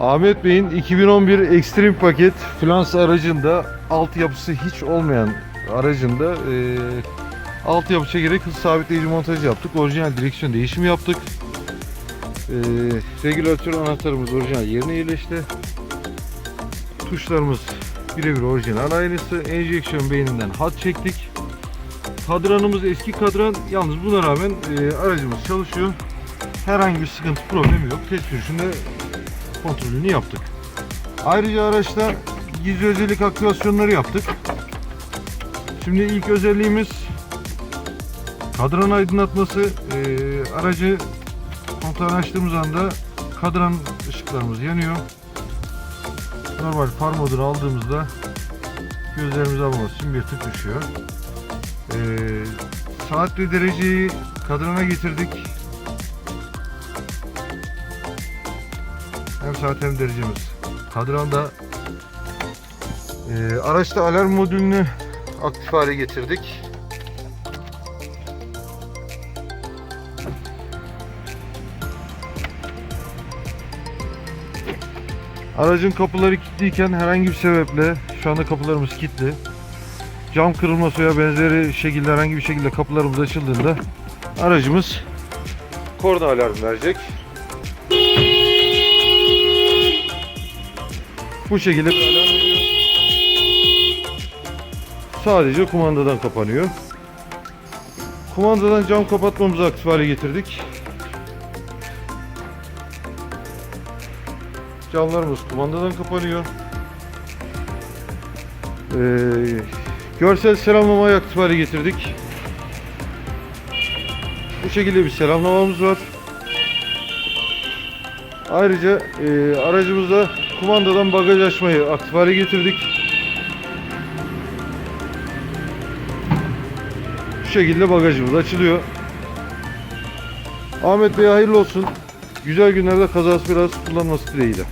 Ahmet Bey'in 2011 Extreme paket Flans aracında altyapısı hiç olmayan aracında e, altyapı çekerek sabitleyici montajı yaptık. Orijinal direksiyon değişimi yaptık. E, regülatör anahtarımız orijinal yerine yerleşti. Tuşlarımız birebir orijinal aynısı. Enjeksiyon beyninden hat çektik. Kadranımız eski kadran. Yalnız buna rağmen e, aracımız çalışıyor. Herhangi bir sıkıntı problemi yok. Test sürüşünde kontrolünü yaptık. Ayrıca araçta gizli özellik aktivasyonları yaptık. Şimdi ilk özelliğimiz kadran aydınlatması. Ee, aracı kontağını açtığımız anda kadran ışıklarımız yanıyor. Normal far modunu aldığımızda gözlerimizi almaması için bir tık düşüyor. Ee, saat ve dereceyi kadrana getirdik. Hem saat hem derecemiz. Kadranda e, araçta alarm modülünü aktif hale getirdik. Aracın kapıları kilitliyken herhangi bir sebeple şu anda kapılarımız kilitli. Cam kırılması veya benzeri şekilde herhangi bir şekilde kapılarımız açıldığında aracımız korna alarm verecek. Bu şekilde veriyor. Sadece kumandadan kapanıyor. Kumandadan cam kapatmamızı aktif hale getirdik. Camlarımız kumandadan kapanıyor. Ee, görsel selamlamayı aktif hale getirdik. Bu şekilde bir selamlamamız var. Ayrıca e, aracımızda kumandadan bagaj açmayı aktif hale getirdik. Bu şekilde bagajımız açılıyor. Ahmet Bey hayırlı olsun. Güzel günlerde kazası biraz kullanması dileğiyle.